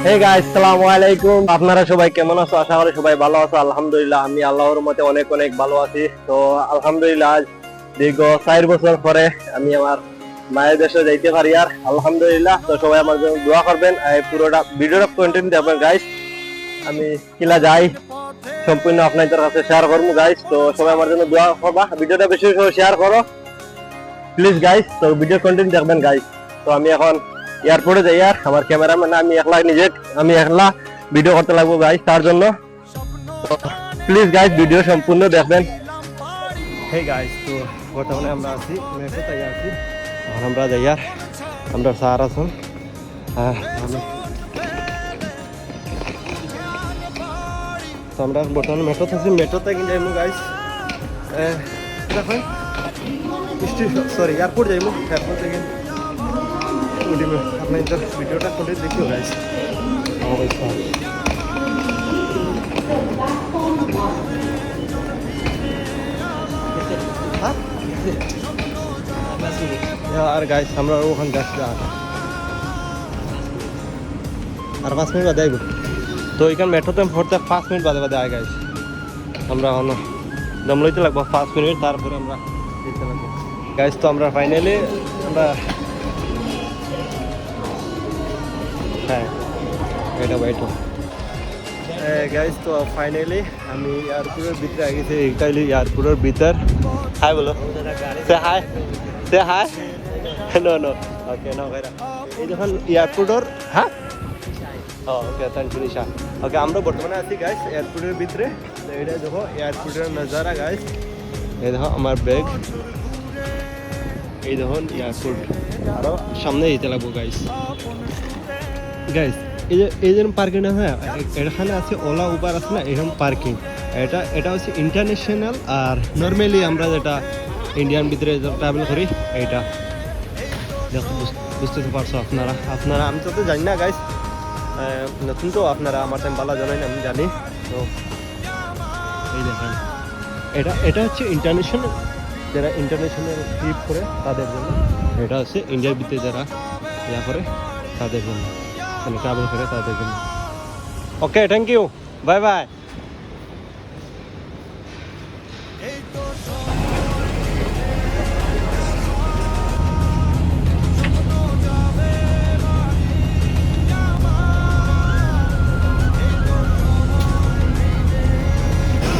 আলাইকুম আপনারা সবাই কেমন আছো? আশা করি সবাই ভালো আছো। আলহামদুলিল্লাহ, আমি আল্লাহর মতে অনেক অনেক ভালো আছি। তো আলহামদুলিল্লাহ, আজ দীর্ঘ চার বছর পরে আমি আমার মায়ের দেশে যাইতে পারি আর আলহামদুলিল্লাহ। তো সবাই আমার জন্য দোয়া করবেন। পুরোটা ভিডিওটা কন্টিনিউ দেখবেন গাইস আমি কিলা যাই, সম্পূর্ণ আপনাদের কাছে শেয়ার করব গাইস তো সবাই আমার জন্য দোয়া করবা। ভিডিওটা বেশি শেয়ার করো প্লিজ গাইস তো ভিডিও কন্টিনিউ দেখবেন গাইস তো আমি এখন এয়ারপোর্টে যাই আর আমার ক্যামেরাম্যান, আমি একলা নিজে, আমি একলা ভিডিও করতে লাগবো গাইস তার জন্য। প্লিজ গাইস ভিডিও সম্পূর্ণ দেখবেন। তো বর্তমানে আমরা আছি এখন আমরা যাই আর আমরা স্যার আছেন। হ্যাঁ আমরা বর্তমানে মেট্রোতে আছি। মেট্রোতে কিন্তু যাইমু গাইস দেখেন। সরি এয়ারপোর্ট যাইমু এয়ারপোর্ট উঠিমু আপনার ভিডিওটা করে দেখিও গাইস অবশ্যই আর গাইস আমরা ওখানে যাচ্ছি আর আর পাঁচ মিনিট বাদে আইব তো এখানে মেট্রোতে ভরতে পাঁচ মিনিট বাদে বাদে আয় গাইস আমরা এখন দম লইতে লাগবো পাঁচ মিনিট তারপরে আমরা যেতে লাগবো গাইস তো আমরা ফাইনালি আমরা হ্যাঁ এটা বাইটো গাইস তো ফাইনালি আমি এয়ারপোর্টের ভিতরে আগে গেছি এইটা হলো এয়ারপোর্টের ভিতর। হাই বলো। Say hi say hi no no okay no এই যখন এয়ারপোর্টের হ্যাঁ? ওকে থ্যাংক ইউ নিশা ওকে আমরা বর্তমানে আছি গাইস এয়ারপোর্টের ভিতরে। তো এটা দেখো এয়ারপোর্টের নজারা গাইস এই দেখো, আমার ব্যাগ এই দেখুন এয়ারপোর্ট আরও সামনে যেতে লাগবো গাইস গাইস এই যে এই যেরকম পার্কিং হ্যাঁ এখানে আছে ওলা উবার আছে না এরকম পার্কিং এটা এটা হচ্ছে ইন্টারন্যাশনাল আর নর্মালি আমরা যেটা ইন্ডিয়ান ভিতরে ট্রাভেল করি, এইটা। দেখো, বুঝ- বুঝতে পারছ আপনারা? আপনারা আমি তো তো জানি না গাইস নতুন তো আপনারা আমার টাইম ভালো জানেন আমি জানি। তো, এই দেখেন। এটা এটা হচ্ছে ইন্টারন্যাশনাল যারা ইন্টারন্যাশনাল ট্রিপ করে, তাদের জন্য। এটা হচ্ছে ইন্ডিয়ার ভিতরে যারা ইয়া করে, তাদের জন্য। মানে ট্রাভেল করে তাদের জন্য। Okay thank you bye bye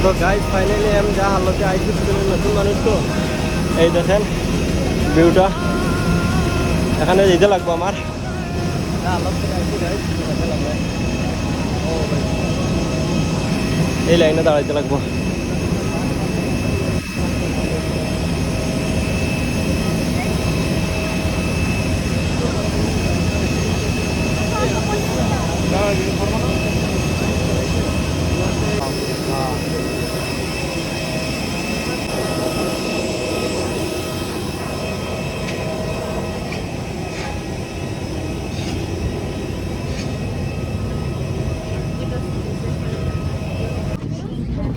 তো গাইজ ফাইনালি আমি যা হালতে আইসি নতুন মানুষ তো। এই দেখেন ভিউটা এখানে যেতে লাগবো আমার। এই লাইনে দাঁড়াইতে লাগবো।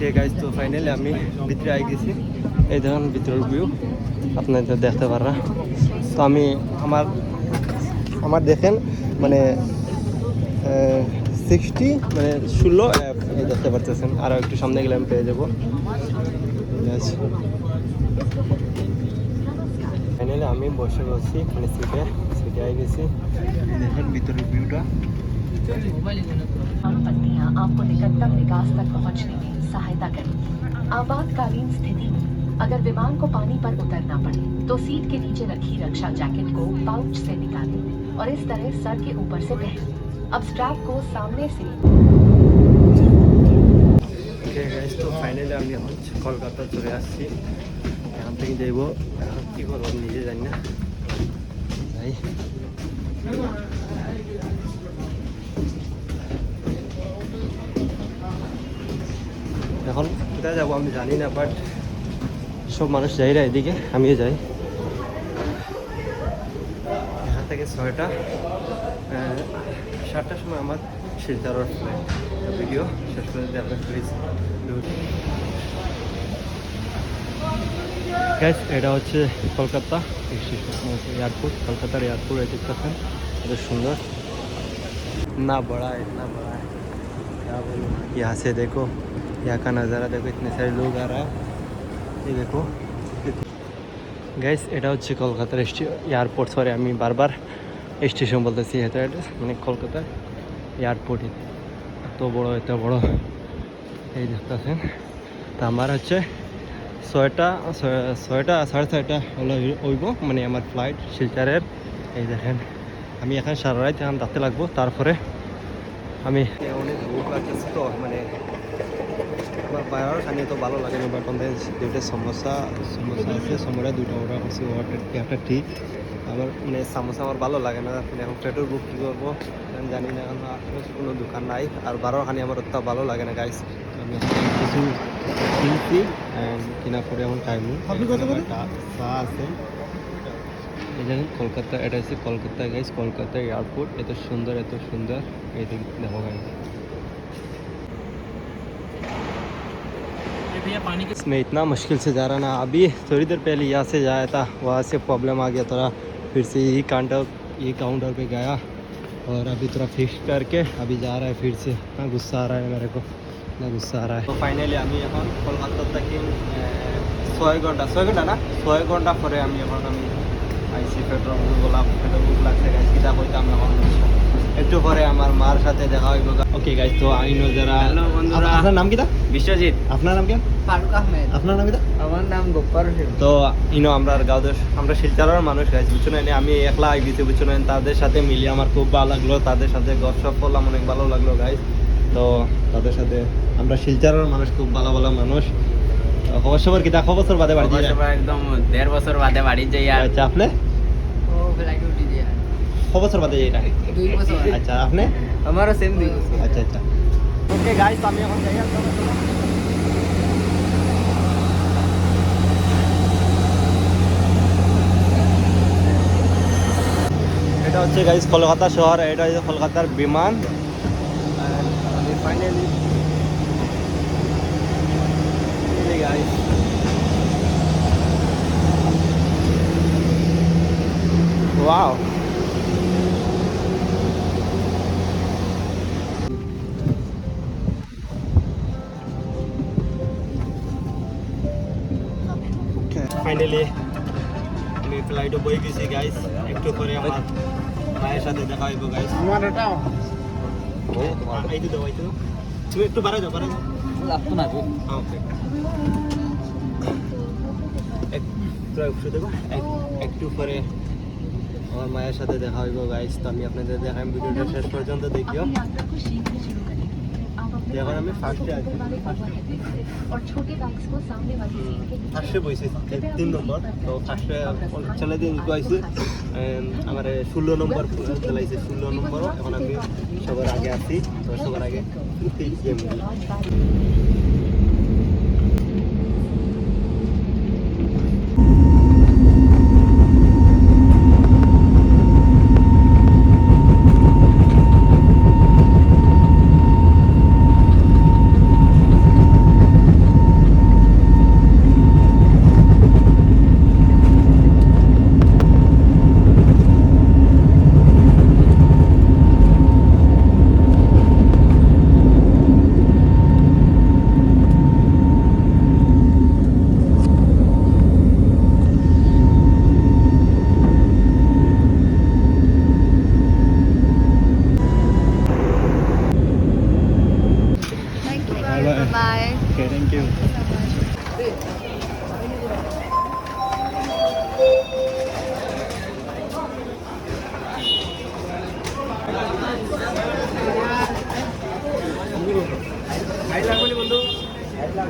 ওকে গাইজ তো ফাইনালি আমি ভিতরে আই গেছি এই দেখুন ভিতরের ভিউ আপনাদের দেখতে পারা তো আমি আমার আমার দেখেন মানে সিক্সটি মানে ষোলো app এই দেখতে পারতেছেন আরও একটু সামনে গেলে আমি পেয়ে যাবো ফাইনালি আমি বসে বসছি মানে সিটে সিটে আই গেছি দেখেন ভিতরের ভিউটা पत्तियां आपको निकटतम विकास तक पहुंचने में सहायता करें आपातकालीन स्थिति में अगर विमान को पानी पर उतरना पड़े तो सीट के नीचे रखी रक्षा जैकेट को पाउच से निकालें और इस तरह सर के ऊपर से पहनें अब स्ट्रैप को सामने से ওকে গাইস তো ফাইনালি আমি এখন কলকাতা চলে আসছি এখান থেকে যাইব এখন কী করবো আমি নিজে জানি না যাই এখন কোথায় যাবো আমি জানি না বাট সব মানুষ যাই না এদিকে আমিও যাই এখান থেকে ছয়টা আহ, সাতটার সময় আমার শিলচরের ফ্লাইট ভিডিও শেষ করে দিতে আপনার প্লিজ গ্যাস এটা হচ্ছে কলকাতা এয়ারপোর্ট কলকাতার এয়ারপোর্ট এটা দেখতেছেন এটা সুন্দর इतना बड़ा है इतना बड़ा है क्या बोलूँ यहाँ से देखो यहाँ का नज़ारा देखो इतने सारे लोग आ रहा है ये देखो গাইস এটা হচ্ছে কলকাতার এয়ারপোর্ট সরি আমি বারবার স্টেশন বলতেছি এটা এটা মানে কলকাতার এয়ারপোর্টে এত বড় এত বড় এই দেখতেছেন তা আমার হচ্ছে ছয়টা ছয়- ছয়টা সাড়ে ছয়টা হলো হইব মানে আমার ফ্লাইট শিলচারের এই দেখেন আমি এখন সারা রাত এখন রাতে লাগবো তারপরে আমি অনেক ভুল লাগতেছে তো মানে আমার বাইরের খানি তো ভালো লাগে না বাট দুইটা সমস্যা সমস্যা আছে সময় দুইটা অর্ডার করছি অর্ডার একটা ঠিক আমার মানে সামোসা আমার ভালো লাগে না মানে এখন পেট্রোল বুক কী করব আমি জানি না এখন আশেপাশে কোনো দোকান নাই। আর বারোর খানি আমার অত ভালো লাগে না গাইস আমি কিছু কিনছি কেনা করে এখন টাইম চা আছে। দেখেন কলকাতা এটা হচ্ছে কলকাতা গাইস কলকাতা এয়ারপোর্ট এত সুন্দর এত সুন্দর। এই দিক দেখো গাইস मैं इतना मुश्किल से जा रहा ना अभी थोड़ी देर पहले यहाँ से जाया था वहाँ से प्रॉब्लम आ गया थोड़ा फिर से यही काउंटर ये काउंटर पे गया और अभी थोड़ा फिक्स करके अभी जा रहा है फिर से इतना गुस्सा आ रहा है मेरे को इतना गुस्सा आ रहा है तो ফাইনালি আমি এখন কলকাতা থেকে ছয় ঘন্টা ছয় ঘন্টা না ছয় ঘন্টা পরে আমি এখন আমি আইসি পেট্রোল গোলাপ পেট্রোল বুক লাগছে গাইস কিতা কইতাম এখন একটু পরে আমার মার সাথে দেখা হইব ওকে গাইস তো আইনো যারা বন্ধুরা। আপনার নাম কিতা বিশ্বজিৎ। আপনার নাম কি? ফারুক আহমেদ। আপনার নাম কিতা আমার নাম গোপাল হোসেন তো ইনো আমরা গাঁদের আমরা শিলচরের মানুষ বুঝছ না আমি একলা আই গেছি বুঝছ না তাদের সাথে মিলিয়ে আমার খুব ভালো লাগল তাদের সাথে গপসপ করলাম অনেক ভালো লাগল গাইস তো তাদের সাথে আমরা শিলচরের মানুষ খুব ভালো ভালো মানুষ। তো খবর সবর কি দেখো বছর বাদে বাড়ি একদম দেড় বছর বাদে বাড়ি যাই আর। আচ্ছা আপনি ও ফ্লাইট উঠি দিয়ে ক বছর বাদে এটা? দুই বছর আচ্ছা আপনি? আমারও সেম দুই বছর। আচ্ছা আচ্ছা। ওকে গাইস আমি এখন যাই এটা হচ্ছে গাইস কলকাতা শহর। এটা হচ্ছে কলকাতার বিমান। আমি ফাইনালি গাইস ওয়াও ফাইনালি আমি ফ্লাইটে বই গেছি গাইস একটু পরে আমার মায়ের সাথে দেখা হইব গাইস এটা আইতে দাও দাও। তুমি একটু বাড়া যাও বাড়া যাও লাগতো না হ্যাঁ ওকে একটু পরে আমার মায়ের সাথে দেখা হইব গাইস তো আমি আপনাদের দেখাই ভিডিওটা শেষ পর্যন্ত দেখিও। এখন আমি ফার্স্টে আছি। ফার্স্টে বইছি তিন নম্বর। তো ফার্স্টে চলে দিয়ে নিতে আমার ষোলো নম্বর চলাইছে ষোলো নম্বর। এখন আমি সবার আগে আছি। সবার আগে গেম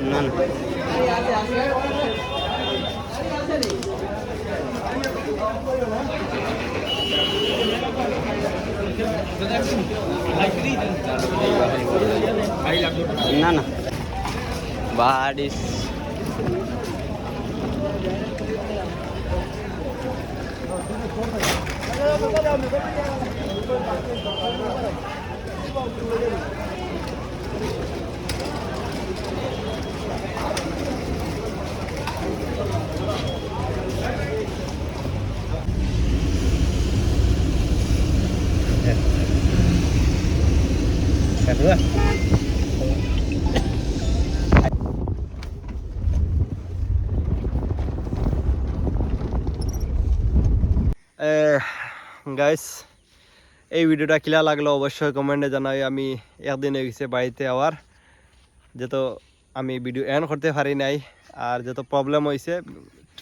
না না না না বাড়িস Thank you. Eh, guys এই ভিডিওটা কিলা লাগল অবশ্যই কমেন্টে জানাই। আমি একদিন হয়ে গেছে বাড়িতে আবার। যেহেতু আমি ভিডিও এন্ড করতে পারি নাই, আর যত প্রবলেম হয়েছে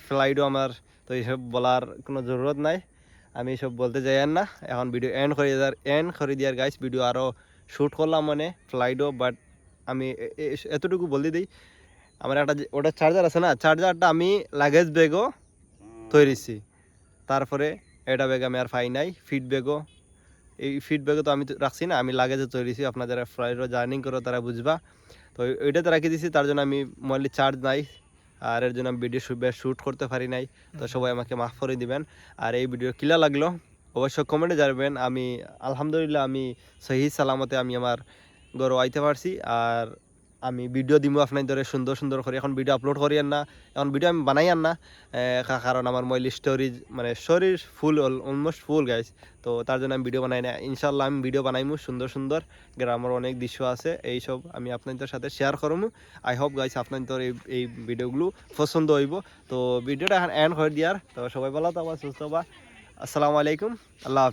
ফ্লাইটও আমার, তো এইসব বলার কোনো জরুরত নাই। আমি সব বলতে যাই না। এখন ভিডিও এন্ড করে দেওয়ার এন্ড করে দেওয়ার গাইস ভিডিও আরও শ্যুট করলাম মানে ফ্লাইটও বাট আমি এতটুকু বলে দিই। আমার একটা ওটা চার্জার আছে না চার্জারটা আমি লাগেজ ব্যাগও তৈরিছি। তারপরে এটা ব্যাগ আমি আর পাই নাই ফিড ব্যাগও এই ফিডব্যাকে তো আমি রাখছি না আমি লাগেজে তৈরিছি আপনার যারা ফ্লাইটও জার্নিং করো তারা বুঝবা। তো ওই- ওইটাতে রাখি দিছি তার জন্য আমি মোবাইলে চার্জ নাই। আর এর জন্য আমি ভিডিও শ্যুট করতে পারি নাই। তো সবাই আমাকে মাফ করে দিবেন। আর এই ভিডিও কিলা লাগল? অবশ্যই কমেন্টে জানাবেন। আমি আলহামদুলিল্লাহ আমি সহি সালামতে আমি আমার গরু আইতে পারছি। আর আমি ভিডিও দিব আপনার ধরে সুন্দর সুন্দর করে এখন ভিডিও আপলোড করি না এখন ভিডিও আমি বানাই আন না কারণ আমার মোবাইল স্টোরেজ মানে শরীর ফুল অলমোস্ট ফুল গাইস তো তার জন্য আমি ভিডিও বানাই না ইনশাল্লাহ আমি ভিডিও বানাইমু সুন্দর সুন্দর গ্রামের অনেক দৃশ্য আছে। এইসব আমি আপনাদের সাথে শেয়ার করমু আই হোপ গাইস আপনাদের এই এই ভিডিওগুলো পছন্দ হইব। তো ভিডিওটা এখন এন্ড করে দিয়ার তো সবাই ভালো তো আবার সুস্থ বা আসসালামু আলাইকুম। আল্লাহ।